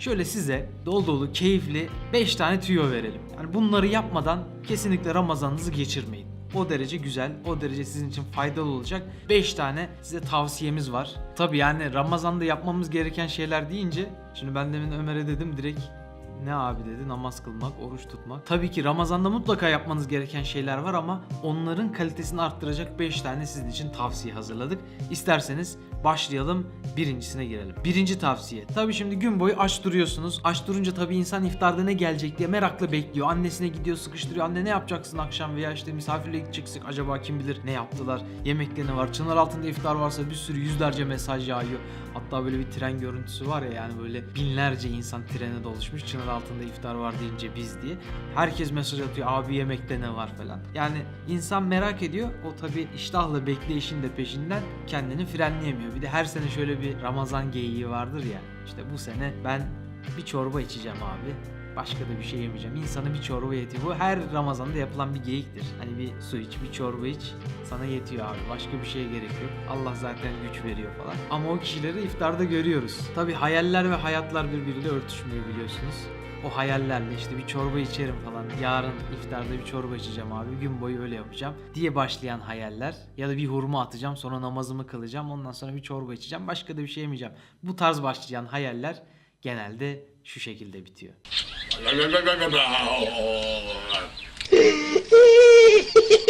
Şöyle size dolu dolu keyifli 5 tane tüyo verelim. Yani bunları yapmadan kesinlikle Ramazanınızı geçirmeyin. O derece güzel, o derece sizin için faydalı olacak 5 tane size tavsiyemiz var. Tabi yani Ramazan'da yapmamız gereken şeyler deyince şimdi ben demin Ömer'e dedim direkt ne abi dedi namaz kılmak, oruç tutmak. Tabii ki Ramazan'da mutlaka yapmanız gereken şeyler var ama onların kalitesini arttıracak 5 tane sizin için tavsiye hazırladık. İsterseniz başlayalım birincisine girelim. Birinci tavsiye. Tabii şimdi gün boyu aç duruyorsunuz. Aç durunca tabii insan iftarda ne gelecek diye merakla bekliyor. Annesine gidiyor sıkıştırıyor. Anne ne yapacaksın akşam veya işte misafirle gideceksin. Acaba kim bilir ne yaptılar? Yemekte ne var? Çınar altında iftar varsa bir sürü yüzlerce mesaj yağıyor. Hatta böyle bir tren görüntüsü var ya yani böyle binlerce insan trene doluşmuş. Çınar altında iftar var deyince biz diye. Herkes mesaj atıyor abi yemekte ne var falan. Yani insan merak ediyor. O tabii iştahla bekleyişin de peşinden kendini frenleyemiyor. Bir de her sene şöyle bir Ramazan geyiği vardır ya. İşte bu sene ben bir çorba içeceğim abi. Başka da bir şey yemeyeceğim. İnsanı bir çorba yetiyor. Bu her Ramazan'da yapılan bir geyiktir. Hani bir su iç, bir çorba iç. Sana yetiyor abi. Başka bir şeye gerek yok. Allah zaten güç veriyor falan. Ama o kişileri iftarda görüyoruz. Tabi hayaller ve hayatlar birbiriyle örtüşmüyor biliyorsunuz. O hayallerle işte bir çorba içerim falan. Yarın iftarda bir çorba içeceğim abi. Gün boyu öyle yapacağım diye başlayan hayaller. Ya da bir hurma atacağım sonra namazımı kılacağım. Ondan sonra bir çorba içeceğim. Başka da bir şey yemeyeceğim. Bu tarz başlayan hayaller genelde şu şekilde bitiyor.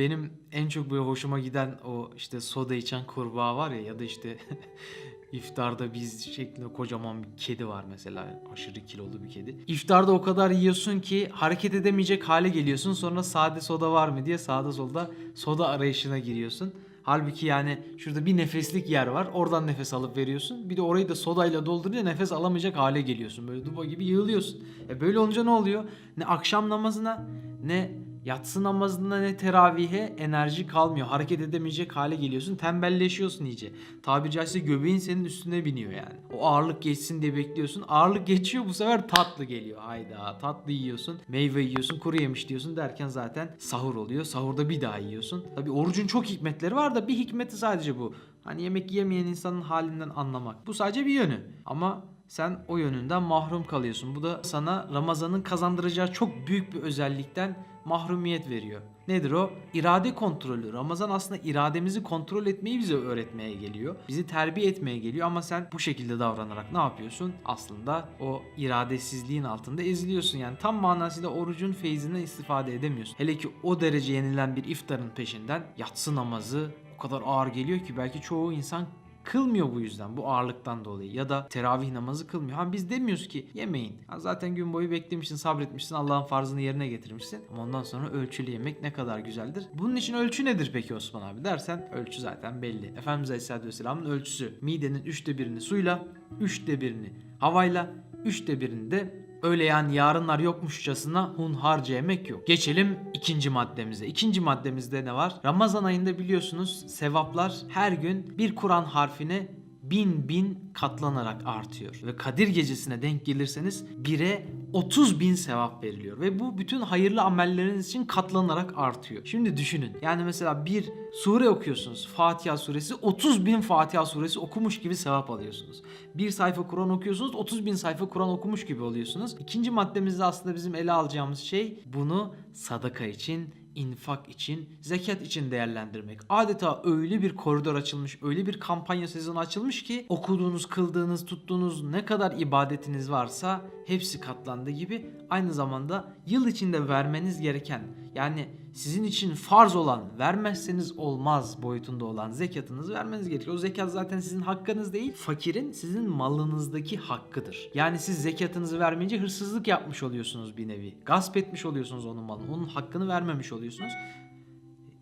Benim en çok böyle hoşuma giden o işte soda içen kurbağa var ya ya da işte iftarda biz şeklinde kocaman bir kedi var mesela aşırı kilolu bir kedi. İftarda o kadar yiyorsun ki hareket edemeyecek hale geliyorsun sonra sade soda var mı diye sağda solda soda arayışına giriyorsun. Halbuki yani şurada bir nefeslik yer var. Oradan nefes alıp veriyorsun. Bir de orayı da sodayla doldurunca nefes alamayacak hale geliyorsun. Böyle duba gibi yığılıyorsun. E böyle olunca ne oluyor? Ne akşam namazına ne yatsı namazına ne teravihe enerji kalmıyor. Hareket edemeyecek hale geliyorsun. Tembelleşiyorsun iyice. Tabiri caizse göbeğin senin üstüne biniyor yani. O ağırlık geçsin diye bekliyorsun. Ağırlık geçiyor bu sefer tatlı geliyor. Hayda tatlı yiyorsun. Meyve yiyorsun. Kuru yemiş diyorsun derken zaten sahur oluyor. Sahurda bir daha yiyorsun. Tabi orucun çok hikmetleri var da bir hikmeti sadece bu. Hani yemek yemeyen insanın halinden anlamak. Bu sadece bir yönü. Ama sen o yönünden mahrum kalıyorsun. Bu da sana Ramazan'ın kazandıracağı çok büyük bir özellikten mahrumiyet veriyor. Nedir o? İrade kontrolü. Ramazan aslında irademizi kontrol etmeyi bize öğretmeye geliyor. Bizi terbiye etmeye geliyor ama sen bu şekilde davranarak ne yapıyorsun? Aslında o iradesizliğin altında eziliyorsun. Yani tam manasıyla orucun feyzinden istifade edemiyorsun. Hele ki o derece yenilen bir iftarın peşinden yatsı namazı o kadar ağır geliyor ki belki çoğu insan kılmıyor bu yüzden bu ağırlıktan dolayı ya da teravih namazı kılmıyor. Ha biz demiyoruz ki yemeyin. Ha zaten gün boyu beklemişsin, sabretmişsin, Allah'ın farzını yerine getirmişsin. Ama ondan sonra ölçülü yemek ne kadar güzeldir. Bunun için ölçü nedir peki Osman abi dersen ölçü zaten belli. Efendimiz Aleyhisselatü Vesselam'ın ölçüsü midenin üçte birini suyla, üçte birini havayla, üçte birini de öyle yani yarınlar yokmuşçasına hunharca yemek yok. Geçelim ikinci maddemize. İkinci maddemizde ne var? Ramazan ayında biliyorsunuz sevaplar her gün bir Kur'an harfine bin bin katlanarak artıyor. Ve Kadir gecesine denk gelirseniz 1'e 30 bin sevap veriliyor. Ve bu bütün hayırlı amelleriniz için katlanarak artıyor. Şimdi düşünün. Yani mesela bir sure okuyorsunuz. Fatiha suresi 30 bin Fatiha suresi okumuş gibi sevap alıyorsunuz. Bir sayfa Kur'an okuyorsunuz 30 bin sayfa Kur'an okumuş gibi oluyorsunuz. İkinci maddemizde aslında bizim ele alacağımız şey bunu sadaka için infak için, zekat için değerlendirmek. Adeta öyle bir koridor açılmış, öyle bir kampanya sezonu açılmış ki okuduğunuz, kıldığınız, tuttuğunuz ne kadar ibadetiniz varsa hepsi katlandığı gibi aynı zamanda yıl içinde vermeniz gereken yani sizin için farz olan vermezseniz olmaz boyutunda olan zekatınızı vermeniz gerekiyor. O zekat zaten sizin hakkınız değil, fakirin sizin malınızdaki hakkıdır. Yani siz zekatınızı vermeyince hırsızlık yapmış oluyorsunuz bir nevi. Gasp etmiş oluyorsunuz onun malını. Onun hakkını vermemiş oluyorsunuz. E,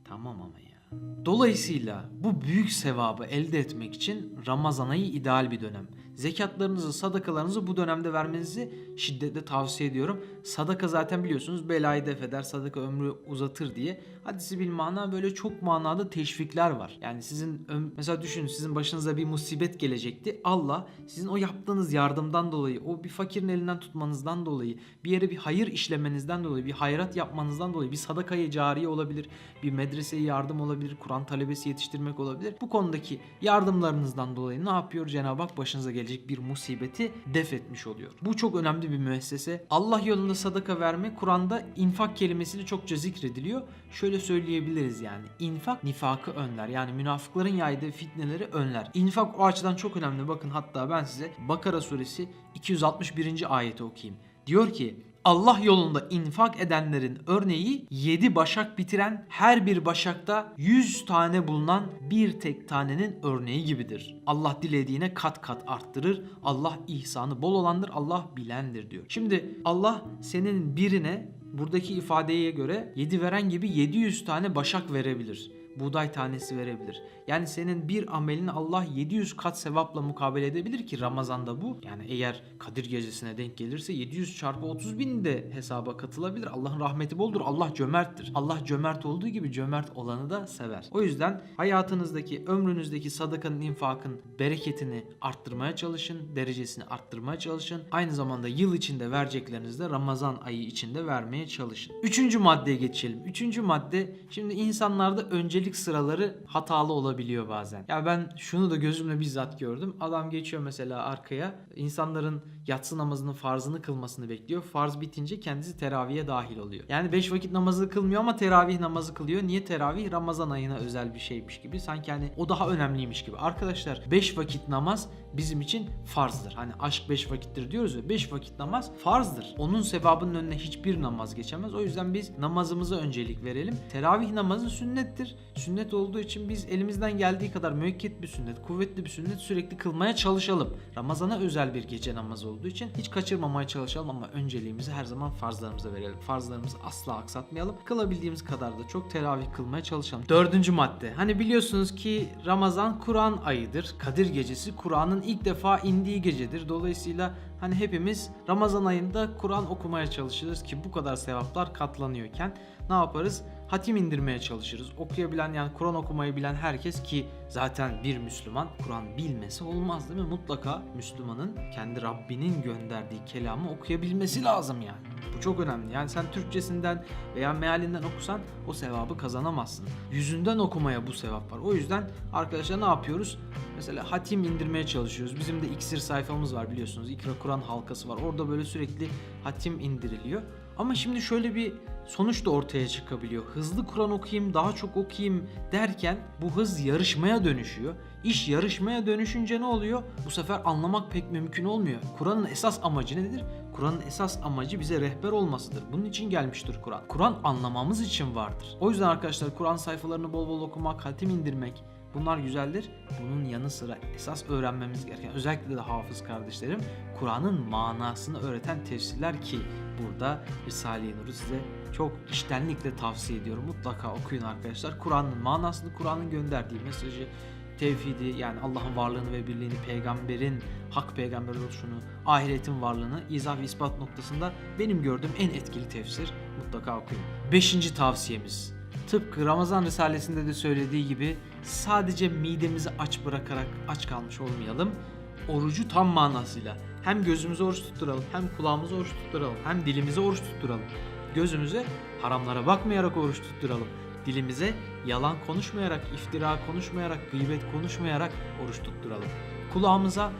tamam ama ya. Dolayısıyla bu büyük sevabı elde etmek için Ramazan ayı ideal bir dönem. zekatlarınızı, sadakalarınızı bu dönemde vermenizi şiddetle tavsiye ediyorum. Sadaka zaten biliyorsunuz belayı def eder, sadaka ömrü uzatır diye. Hadisi bil mana böyle çok manada teşvikler var. Yani sizin mesela düşünün sizin başınıza bir musibet gelecekti. Allah sizin o yaptığınız yardımdan dolayı, o bir fakirin elinden tutmanızdan dolayı, bir yere bir hayır işlemenizden dolayı, bir hayrat yapmanızdan dolayı, bir sadakayı cariye olabilir, bir medreseye yardım olabilir, Kur'an talebesi yetiştirmek olabilir. Bu konudaki yardımlarınızdan dolayı ne yapıyor? Cenab-ı Hak başınıza gelecek bir musibeti def etmiş oluyor. Bu çok önemli bir müessese. Allah yolunda sadaka verme Kur'an'da infak kelimesiyle çokça zikrediliyor. Şöyle söyleyebiliriz yani. infak nifakı önler. Yani münafıkların yaydığı fitneleri önler. İnfak o açıdan çok önemli. Bakın hatta ben size Bakara suresi 261. ayeti okuyayım. Diyor ki Allah yolunda infak edenlerin örneği 7 başak bitiren her bir başakta 100 tane bulunan bir tek tanenin örneği gibidir. Allah dilediğine kat kat arttırır. Allah ihsanı bol olandır. Allah bilendir diyor. Şimdi Allah senin birine buradaki ifadeye göre 7 veren gibi 700 tane başak verebilir buğday tanesi verebilir. Yani senin bir amelini Allah 700 kat sevapla mukabele edebilir ki Ramazan'da bu. Yani eğer Kadir gecesine denk gelirse 700 çarpı 30 bin de hesaba katılabilir. Allah'ın rahmeti boldur. Allah cömerttir. Allah cömert olduğu gibi cömert olanı da sever. O yüzden hayatınızdaki, ömrünüzdeki sadakanın, infakın bereketini arttırmaya çalışın. Derecesini arttırmaya çalışın. Aynı zamanda yıl içinde vereceklerinizi de Ramazan ayı içinde vermeye çalışın. Üçüncü maddeye geçelim. Üçüncü madde şimdi insanlarda öncelik sıraları hatalı olabiliyor bazen. Ya ben şunu da gözümle bizzat gördüm. Adam geçiyor mesela arkaya. insanların yatsı namazının farzını kılmasını bekliyor. Farz bitince kendisi teravihe dahil oluyor. Yani 5 vakit namazı kılmıyor ama teravih namazı kılıyor. Niye teravih? Ramazan ayına özel bir şeymiş gibi. Sanki hani o daha önemliymiş gibi. Arkadaşlar 5 vakit namaz bizim için farzdır. Hani aşk 5 vakittir diyoruz ya 5 vakit namaz farzdır. Onun sevabının önüne hiçbir namaz geçemez. O yüzden biz namazımıza öncelik verelim. Teravih namazı sünnettir. Sünnet olduğu için biz elimizden geldiği kadar müekket bir sünnet, kuvvetli bir sünnet sürekli kılmaya çalışalım. Ramazana özel bir gece namazı olduğu için hiç kaçırmamaya çalışalım ama önceliğimizi her zaman farzlarımıza verelim. Farzlarımızı asla aksatmayalım. Kılabildiğimiz kadar da çok teravih kılmaya çalışalım. Dördüncü madde. Hani biliyorsunuz ki Ramazan Kur'an ayıdır. Kadir gecesi Kur'an'ın ilk defa indiği gecedir. Dolayısıyla hani hepimiz Ramazan ayında Kur'an okumaya çalışırız ki bu kadar sevaplar katlanıyorken ne yaparız? Hatim indirmeye çalışırız. Okuyabilen yani Kur'an okumayı bilen herkes ki zaten bir Müslüman Kur'an bilmesi olmaz değil mi? Mutlaka Müslümanın kendi Rabbinin gönderdiği kelamı okuyabilmesi lazım yani. Bu çok önemli. Yani sen Türkçesinden veya mealinden okusan o sevabı kazanamazsın. Yüzünden okumaya bu sevap var. O yüzden arkadaşlar ne yapıyoruz? Mesela hatim indirmeye çalışıyoruz. Bizim de iksir sayfamız var biliyorsunuz. İkra Kur'an halkası var. Orada böyle sürekli hatim indiriliyor. Ama şimdi şöyle bir sonuç da ortaya çıkabiliyor. Hızlı Kur'an okuyayım, daha çok okuyayım derken bu hız yarışmaya dönüşüyor. İş yarışmaya dönüşünce ne oluyor? Bu sefer anlamak pek mümkün olmuyor. Kur'an'ın esas amacı nedir? Kur'an'ın esas amacı bize rehber olmasıdır. Bunun için gelmiştir Kur'an. Kur'an anlamamız için vardır. O yüzden arkadaşlar Kur'an sayfalarını bol bol okumak, hatim indirmek, Bunlar güzeldir. Bunun yanı sıra esas öğrenmemiz gereken özellikle de hafız kardeşlerim Kur'an'ın manasını öğreten tefsirler ki burada Risale-i Nur'u size çok içtenlikle tavsiye ediyorum. Mutlaka okuyun arkadaşlar. Kur'an'ın manasını, Kur'an'ın gönderdiği mesajı, tevhidi yani Allah'ın varlığını ve birliğini, peygamberin, hak peygamber oluşunu, ahiretin varlığını izah ve ispat noktasında benim gördüğüm en etkili tefsir. Mutlaka okuyun. Beşinci tavsiyemiz. Tıpkı Ramazan Risalesi'nde de söylediği gibi sadece midemizi aç bırakarak aç kalmış olmayalım. Orucu tam manasıyla hem gözümüze oruç tutturalım, hem kulağımıza oruç tutturalım, hem dilimize oruç tutturalım. Gözümüze haramlara bakmayarak oruç tutturalım. Dilimize yalan konuşmayarak, iftira konuşmayarak, gıybet konuşmayarak oruç tutturalım. Kulağımıza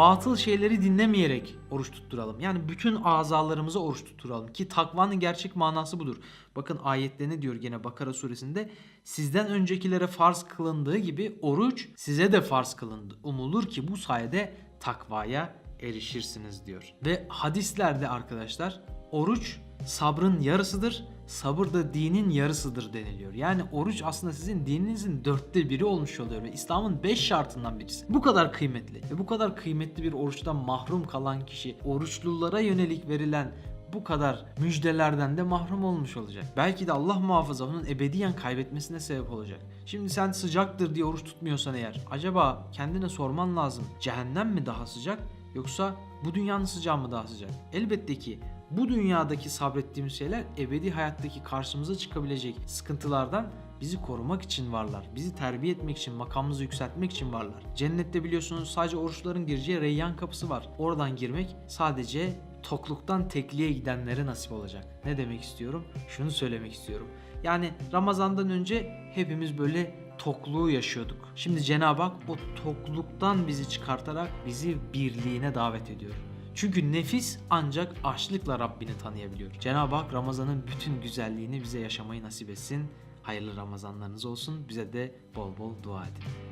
batıl şeyleri dinlemeyerek oruç tutturalım. Yani bütün azalarımıza oruç tutturalım ki takvanın gerçek manası budur. Bakın ayette ne diyor gene Bakara suresinde? Sizden öncekilere farz kılındığı gibi oruç size de farz kılındı. Umulur ki bu sayede takvaya erişirsiniz diyor. Ve hadislerde arkadaşlar oruç sabrın yarısıdır. Sabır da dinin yarısıdır deniliyor. Yani oruç aslında sizin dininizin dörtte biri olmuş oluyor ve İslam'ın beş şartından birisi. Bu kadar kıymetli ve bu kadar kıymetli bir oruçtan mahrum kalan kişi, oruçlulara yönelik verilen bu kadar müjdelerden de mahrum olmuş olacak. Belki de Allah muhafaza onun ebediyen kaybetmesine sebep olacak. Şimdi sen sıcaktır diye oruç tutmuyorsan eğer acaba kendine sorman lazım. Cehennem mi daha sıcak yoksa bu dünyanın sıcağı mı daha sıcak? Elbette ki bu dünyadaki sabrettiğimiz şeyler ebedi hayattaki karşımıza çıkabilecek sıkıntılardan bizi korumak için varlar. Bizi terbiye etmek için, makamımızı yükseltmek için varlar. Cennette biliyorsunuz sadece oruçların gireceği reyyan kapısı var. Oradan girmek sadece tokluktan tekliğe gidenlere nasip olacak. Ne demek istiyorum? Şunu söylemek istiyorum. Yani Ramazan'dan önce hepimiz böyle tokluğu yaşıyorduk. Şimdi Cenab-ı Hak o tokluktan bizi çıkartarak bizi birliğine davet ediyor. Çünkü nefis ancak açlıkla Rabbini tanıyabiliyor. Cenab-ı Hak Ramazan'ın bütün güzelliğini bize yaşamayı nasip etsin. Hayırlı Ramazanlarınız olsun. Bize de bol bol dua edin.